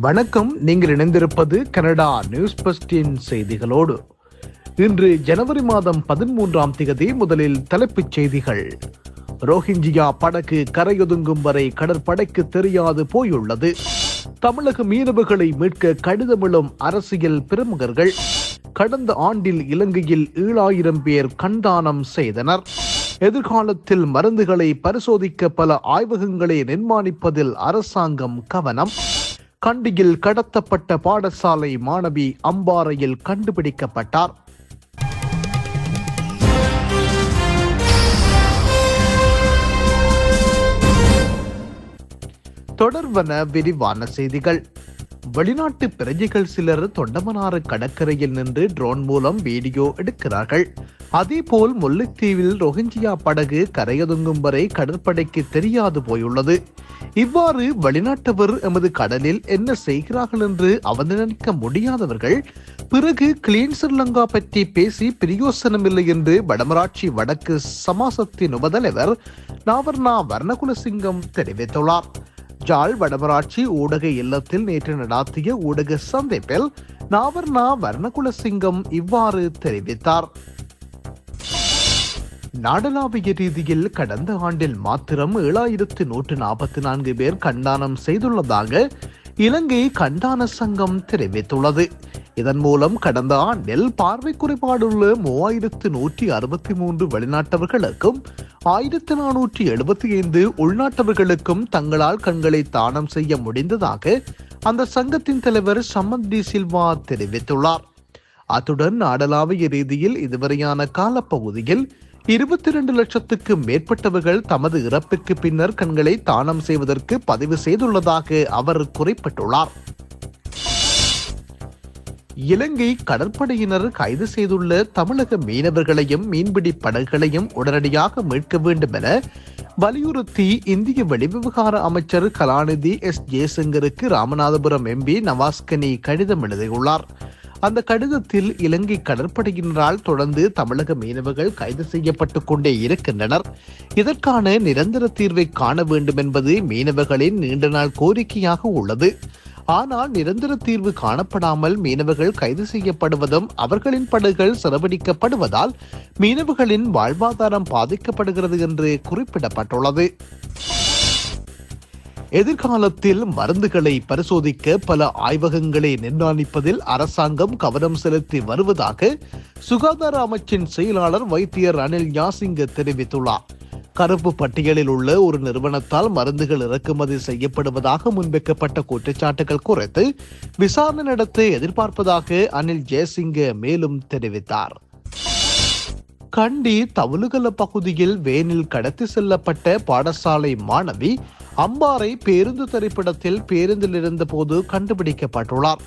வணக்கம். நீங்கள் இணைந்திருப்பது கனடா நியூஸ் பஸ்டின் செய்திகளோடு. இன்று ஜனவரி மாதம் பதிமூன்றாம் திகதி முதலில் தலைப்புச் செய்திகள். ரோஹிஞ்சியா படகு கரையொதுங்கும் வரை கடற்படைக்கு தெரியாது போயுள்ளது. தமிழக மீனவர்களை மீட்க கடிதமிழும் அரசியல் பிரமுகர்கள். கடந்த ஆண்டில் இலங்கையில் ஏழாயிரம் பேர் கண்தானம் செய்தனர். எதிர்காலத்தில் மருந்துகளை பரிசோதிக்க பல ஆய்வகங்களை நிர்மாணிப்பதில் அரசாங்கம் கவனம். கண்டியில் கடத்தப்பட்ட பாடசாலை மாணவி அம்பாறையில் கண்டுபிடிக்கப்பட்டார். தொடர்வன விரிவான செய்திகள். வெளிநாட்டு பிரஜைகள் சிலர் தொண்டமனாறு கடற்கரையில் நின்று ட்ரோன் மூலம் வீடியோ எடுக்கிறார்கள். அதேபோல் முல்லைத்தீவில் ரோஹிஞ்சியா படகு கரையொதுங்கும் வரை கடற்படைக்கு தெரியாது போயுள்ளது. இவ்வாறு வெளிநாட்டவர் எமது கடலில் என்ன செய்கிறார்கள் என்று அவதானிக்க முடியாதவர்கள் பிறகு கிளீன் ஸ்ரீலங்கா பற்றி பேசி பிரியோசனமில்லை என்று வடமராட்சி வடக்கு சமாசத்தின் உபதலைவர் நாவர்ணா வர்ணகுலசிங்கம் தெரிவித்துள்ளார். ஜாழ் வடமராட்சி ஊடக இல்லத்தில் நேற்று நடாத்திய ஊடக சந்திப்பில் நாவர்ணா வர்ணகுலசிங்கம் இவ்வாறு தெரிவித்தார். நாடளாவிய ரீதியில் கடந்த ஆண்டில் மாத்திரம் ஏழாயிரத்து நூற்று நாற்பத்தி நான்கு பேர் கண்டானம் செய்துள்ளதாக இலங்கை கண்டான சங்கம் தெரிவித்துள்ளது. இதன் மூலம் கடந்த ஆண்டில் பார்வை குறைபாடுள்ள மூவாயிரத்து நூற்றி அறுபத்தி மூன்று வெளிநாட்டவர்களுக்கும் ஆயிரத்து நானூற்றி எழுபத்தி ஐந்து உள்நாட்டவர்களுக்கும் தங்களால் கண்களை தானம் செய்ய முடிந்ததாக அந்த சங்கத்தின் தலைவர் சமத் டி சில்வா தெரிவித்துள்ளார். அத்துடன் நாடளாவிய ரீதியில் இதுவரையான காலப்பகுதியில் இருபத்தி இரண்டு லட்சத்துக்கு மேற்பட்டவர்கள் தமது இறப்புக்கு பின்னர் கண்களை தானம் செய்வதற்கு பதிவு செய்துள்ளதாக அவர் குறிப்பிட்டுள்ளார். இலங்கை கடற்படையினர் கைது செய்துள்ள தமிழக மீனவர்களையும் மீன்பிடி படகுகளையும் உடனடியாக மீட்க வேண்டும் என வலியுறுத்தி இந்திய வெளிவிவகார அமைச்சர் கலாநிதி எஸ் ஜெயசங்கருக்கு ராமநாதபுரம் எம்பி நவாஸ்கனி கடிதம் எழுதியுள்ளார். அந்த கடிதத்தில் இலங்கை கடற்படையினரால் தொடர்ந்து தமிழக மீனவர்கள் கைது செய்யப்பட்டுக் கொண்டே இருக்கின்றனர். இதற்கான நிரந்தர தீர்வை காண வேண்டும் என்பது மீனவர்களின் நீண்ட நாள் கோரிக்கையாக உள்ளது. ஆனால் நிரந்தர தீர்வு காணப்படாமல் மீனவர்கள் கைது செய்யப்படுவதும் அவர்களின் படகுகள் சிறவடிக்கப்படுவதால் மீனவர்களின் வாழ்வாதாரம் பாதிக்கப்படுகிறது என்று குறிப்பிடப்பட்டுள்ளது. எதிர்காலத்தில் மருந்துகளை பரிசோதிக்க பல ஆய்வகங்களை நிர்ணயிப்பதில் அரசாங்கம் கவனம் செலுத்தி வருவதாக சுகாதார அமைச்சின் செயலாளர் வைத்தியர் அனில் யாசிங்க தெரிவித்துள்ளார். கருப்பு பட்டியலில் உள்ள ஒரு நிறுவனத்தால் மருந்துகள் இறக்குமதி செய்யப்படுவதாக முன்வைக்கப்பட்ட குற்றச்சாட்டுகள் குறித்து விசாரணை நடத்த எதிர்பார்ப்பதாக அனில் ஜெயசிங்க மேலும் தெரிவித்தார். கண்டி தவுலுகல பகுதியில் வேனில் கடத்தி செல்லப்பட்ட பாடசாலை மாணவி அம்பாறை பேருந்து திரைப்படத்தில் பேருந்தில் இருந்தபோது கண்டுபிடிக்கப்பட்டுள்ளார்.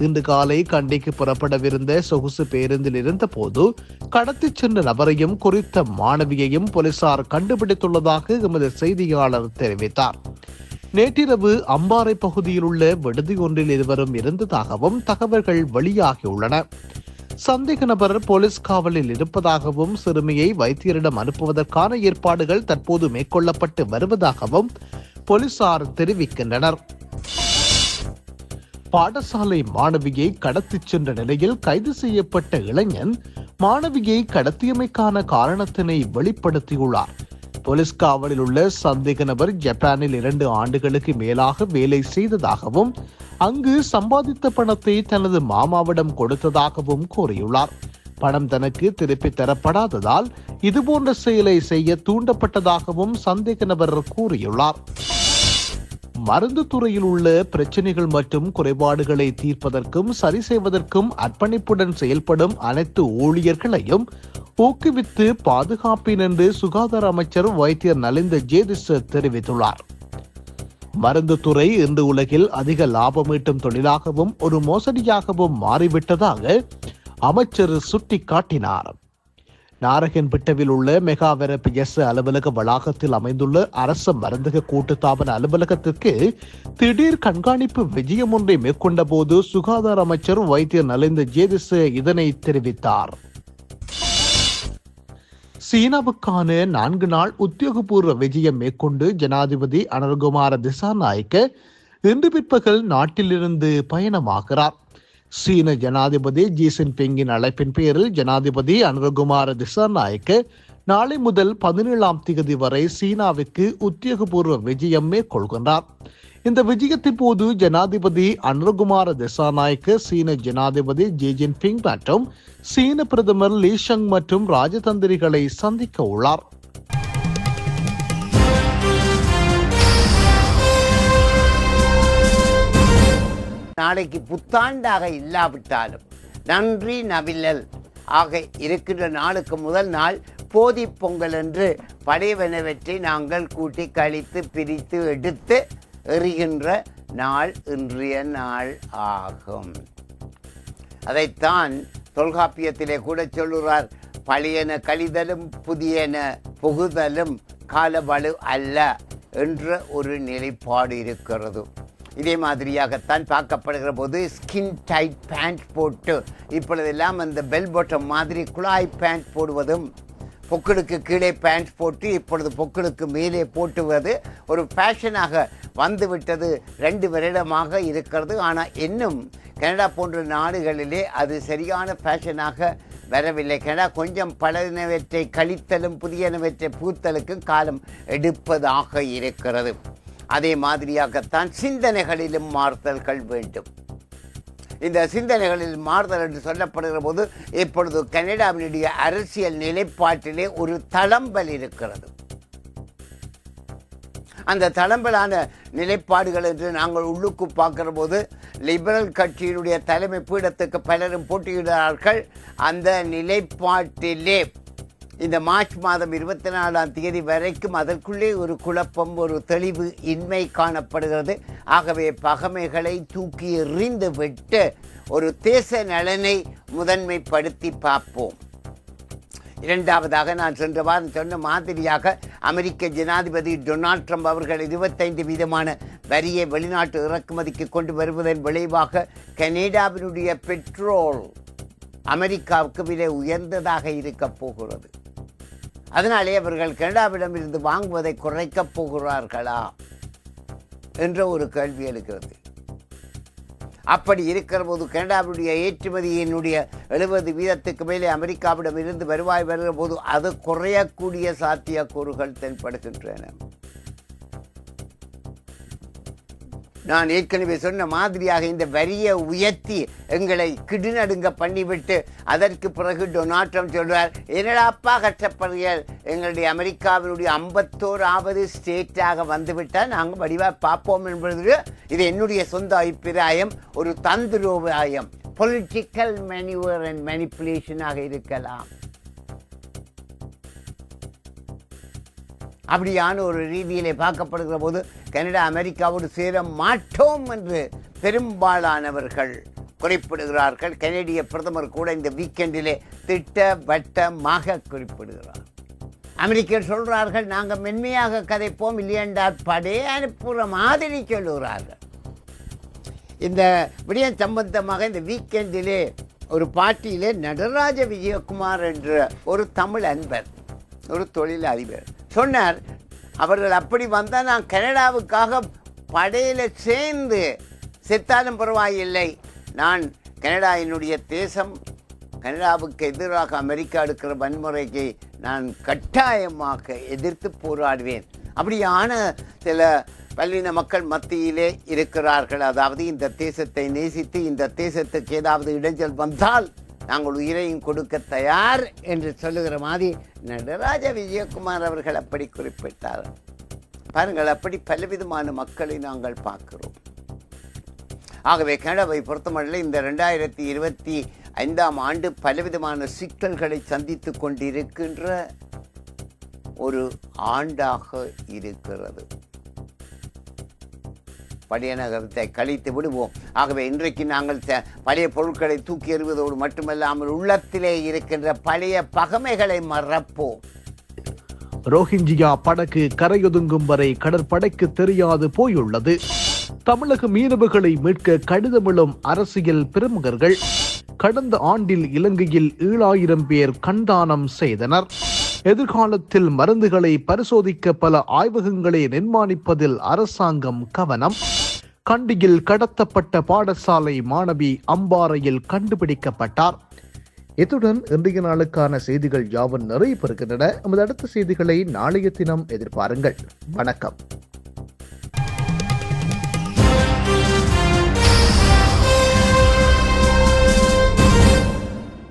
இன்று காலை கண்டிக்கு புறப்படவிருந்த சொகுசு பேருந்தில் இருந்தபோது கடத்தி சென்ற நபரையும் குறித்த மாணவியையும் போலீசார் கண்டுபிடித்துள்ளதாக எமது செய்தியாளர் தெரிவித்தார். நேற்றிரவு அம்பாறை பகுதியில் உள்ள விடுதி ஒன்றில் இருவரும் இருந்ததாகவும் தகவல்கள் வெளியாகியுள்ளன. சந்தேக நபர் போலீஸ் காவலில் இருப்பதாகவும் சிறுமியை வைத்தியரிடம் அனுப்புவதற்கான ஏற்பாடுகள் தற்போது மேற்கொள்ளப்பட்டு வருவதாகவும் போலீசார் தெரிவிக்கின்றனர். பாடசாலை மாணவியை கடத்திச் சென்ற நிலையில் கைது செய்யப்பட்ட இளைஞன் மாணவியை கடத்தியமைக்கான காரணத்தினை வெளிப்படுத்தியுள்ளார். போலீஸ் காவலில் உள்ள சந்தேக நபர் ஜப்பானில் இரண்டு ஆண்டுகளுக்கு மேலாக வேலை செய்ததாகவும் அங்கு சம்பாதித்த பணத்தை தனது மாமாவிடம் கொடுத்ததாகவும் கூறியுள்ளார். பணம் தனக்கு திருப்பி தரப்படாததால் இதுபோன்ற செயலை செய்ய தூண்டப்பட்டதாகவும் சந்தேக நபர் கூறியுள்ளார். மருந்து துறையில் உள்ள பிரச்சனைகள் மற்றும் குறைபாடுகளை தீர்ப்பதற்கும் சரி செய்வதற்கும் அர்ப்பணிப்புடன் செயல்படும் அனைத்து ஊழியர்களையும் ஊக்குவித்து பாதுகாப்பேன் என்று சுகாதார அமைச்சர் வைத்தியர் நலிந்த ஜேதிஸ் தெரிவித்துள்ளார். மருந்து துறை இன்று உலகில் அதிக லாபம் ஈட்டும் தொழிலாகவும் ஒரு மோசடியாகவும் மாறிவிட்டதாக அமைச்சர் சுட்டிக்காட்டினார். நாரகன்பேட்டவில் உள்ள மெகாவெரப் எஸ் அலுவலக வளாகத்தில் அமைந்துள்ள அரசு மருந்தக கூட்டுத்தாபன அலுவலகத்திற்கு திடீர் கண்காணிப்பு விஜயம் ஒன்றை மேற்கொண்ட போது சுகாதார அமைச்சர் வைத்தியர் நலிந்த ஜேதிஸ் இதனை தெரிவித்தார். சீனாவுக்கான நான்கு நாள் உத்தியோகபூர்வ விஜயம் மேற்கொண்டு ஜனாதிபதி அனல்குமார திசாநாயக்க இன்று பிற்பகல் நாட்டிலிருந்து பயணமாகிறார். சீன ஜனாதிபதி ஜி பிங்கின் அழைப்பின் பேரில் ஜனாதிபதி அனுரகுமார திசாநாயக்க நாளை முதல் பதினேழாம் தேதி வரை சீனாவுக்கு உத்தியோகபூர்வ விஜயம் மேற்கொள்கின்றார். இந்த விஜயத்தின் போது ஜனாதிபதி அனுரகுமார திசாநாயக்க சீன ஜனாதிபதி ஜி ஜின்பிங் மற்றும் சீன பிரதமர் லீ ஷங் மற்றும் ராஜதந்திரிகளை சந்திக்க உள்ளார். நாளைக்கு புத்தாண்டாக இல்லாவிட்டாலும் நன்றி நவிழல் ஆக இருக்கின்ற நாளுக்கு முதல் நாள் போதி பொங்கல் என்று படைவனவற்றை நாங்கள் கூட்டி கழித்து பிரித்து எடுத்து எறிகின்ற நாள் இன்றைய நாள் ஆகும். அதைத்தான் தொல்காப்பியத்திலே கூட சொல்லுறார் பழையன கழிதலும் புதியன புகுதலும் காலவலு அல்ல என்ற ஒரு நிலைப்பாடு இருக்கிறது. இதே மாதிரியாகத்தான் பார்க்கப்படுகிற போது ஸ்கின் டைட் பேண்ட் போட்டு இப்பொழுதெல்லாம் அந்த பெல் பாட்டம் மாதிரி குழாய் பேண்ட் போடுவதும் பொக்களுக்கு கீழே பேண்ட் போட்டு இப்பொழுது பொக்களுக்கு மேலே போட்டுவது ஒரு ஃபேஷனாக வந்துவிட்டது. ரெண்டு வருடமாக இருக்கிறது. ஆனால் இன்னும் கனடா போன்ற நாடுகளிலே அது சரியான ஃபேஷனாக வரவில்லை. கனடா கொஞ்சம் பழையனவற்றை கழித்தலும் புதியனவற்றை பூத்தலுக்கும் காலம் எடுப்பதாக இருக்கிறது. அதே மாதிரியாகத்தான் சிந்தனைகளிலும் மாறுதல்கள் வேண்டும். இந்த சிந்தனைகளில் மாறுதல் என்று சொல்லப்படுகிற போது இப்பொழுது கனடாவினுடைய அரசியல் நிலைப்பாட்டிலே ஒரு தளம்பல் இருக்கிறது. அந்த தளம்பலான நிலைப்பாடுகள் என்று நாங்கள் உள்ளுக்கு பார்க்கிற போது லிபரல் கட்சியினுடைய தலைமை பீடத்துக்கு பலரும் போட்டியிடுகிறார்கள். அந்த நிலைப்பாட்டிலே இந்த மார்ச் மாதம் இருபத்தி நாலாம் தேதி வரைக்கும் அதற்குள்ளே ஒரு குழப்பம் ஒரு தெளிவு இன்மை காணப்படுகிறது. ஆகவே பகமைகளை தூக்கி எறிந்து விட்டு ஒரு தேச நலனை முதன்மைப்படுத்தி பார்ப்போம். இரண்டாவதாக நான் சென்ற வாரம் சொன்ன மாதிரியாக அமெரிக்க ஜனாதிபதி டொனால்ட் ட்ரம்ப் அவர்கள் இருபத்தைந்து வீதமான வரியை வெளிநாட்டு இறக்குமதிக்கு கொண்டு வருவதன் விளைவாக கனேடாவினுடைய பெட்ரோல் அமெரிக்காவுக்கு விலை உயர்ந்ததாக இருக்கப் போகிறது. அதனாலே அவர்கள் கனடாவிடம் இருந்து வாங்குவதை குறைக்கப் போகிறார்களா என்ற ஒரு கேள்வி எழுகிறது. அப்படி இருக்கிற போது கனடாவுடைய ஏற்றுமதியினுடைய எழுபது வீதத்துக்கு மேலே அமெரிக்காவிடம் இருந்து வருவாய் வருகிற போது அது குறையக்கூடிய சாத்தியக்கூறுகள் தென்படுகின்றன. நான் ஏற்கனவே சொன்ன மாதிரியாக இந்த வரியை உயர்த்தி எங்களை கிடுநடுங்க பண்ணிவிட்டு அதற்கு பிறகு டொனால்ட் ட்ரம்ப் என்னடாப்பா கஷ்டப்படுகிறீர்கள் எங்களுடைய அமெரிக்காவினுடைய ஐம்பத்தோராவது ஸ்டேட்டாக வந்துவிட்டால் நாங்கள் வடிவாக பார்ப்போம் என்பது இது என்னுடைய சொந்த அபிப்பிராயம் ஒரு தந்திரோபாயம். பொலிட்டிக்கல் மெனிவர் அண்ட் மெனிப்புலேஷனாக இருக்கலாம். அப்படியான ஒரு ரீதியிலே பார்க்கப்படுகிற போது கனடா அமெரிக்காவோடு சேர மாட்டோம் என்று பெரும்பாலானவர்கள் குறிப்பிடுகிறார்கள். கனேடிய பிரதமர் கூட இந்த வீக்கெண்டிலே திட்டவட்டமாக குறிப்பிடுகிறார். அமெரிக்கர் சொல்கிறார்கள் நாங்கள் மென்மையாக கதைப்போம் இல்லையென்றால் படே அனுப்புகிற மாதிரி சொல்லுகிறார்கள். இந்த விடயம் சம்பந்தமாக இந்த வீக்கெண்டிலே ஒரு பாட்டியிலே நடராஜ விஜயகுமார் என்ற ஒரு தமிழ் அன்பர் ஒரு தொழில் அதிபர் சொன்னார் அவர்கள் அப்படி வந்தால் நான் கனடாவுக்காக படையில் சேர்ந்து செத்தாலும் பரவாயில்லை. நான் கனடா என்னுடைய தேசம் கனடாவுக்கு எதிராக அமெரிக்கா எடுக்கிற வன்முறைக்கு நான் கட்டாயமாக எதிர்த்து போராடுவேன். அப்படியான சில பல்லின மக்கள் மத்தியிலே இருக்கிறார்கள். அதாவது இந்த தேசத்தை நேசித்து இந்த தேசத்துக்கு ஏதாவது இடைஞ்சல் வந்தால் நாங்கள் உயிரையும் கொடுக்க தயார் என்று சொல்லுகிற மாதிரி நடராஜ விஜயகுமார் அவர்கள் அப்படி குறிப்பிட்டார். பாருங்கள் அப்படி பலவிதமான மக்களை நாங்கள் பார்க்கிறோம். ஆகவே கனடாவை பொறுத்தமட்டில் இந்த ரெண்டாயிரத்தி இருபத்தி ஐந்தாம் ஆண்டு பலவிதமான சிக்கல்களை சந்தித்து கொண்டிருக்கின்ற ஒரு ஆண்டாக இருக்கிறது. படியனகத்தை கழித்து விடுவோம். ஆகவே இன்றைக்கு நாங்கள் பழைய பொருட்களை தூக்கி எறிவதோடு மட்டுமல்லாமல் உள்ளத்திலே இருக்கின்ற பழைய பகமைகளை மறப்போம். ரோஹிஞ்சியா படகு கரையொதுங்கும் வரை கடற்படைக்கு தெரியாது போயுள்ளது. தமிழக மீனவர்களை மீட்க கடிதமிழும் அரசியல் பிரமுகர்கள். கடந்த ஆண்டில் இலங்கையில் ஏழாயிரம் பேர் கண்தானம் செய்தனர். எதிர்காலத்தில் மருந்துகளை பரிசோதிக்க பல ஆய்வகங்களை நிர்மாணிப்பதில் அரசாங்கம் கவனம். கண்டியில் கடத்தப்பட்ட பாடசாலை மாணவி அம்பாறையில் கண்டுபிடிக்கப்பட்டார். இத்துடன் இன்றைய நாளுக்கான செய்திகள் யாவும் நிறைவு பெறுகின்றன. நமது அடுத்த செய்திகளை நாளைய தினம் எதிர்பாருங்கள். வணக்கம்.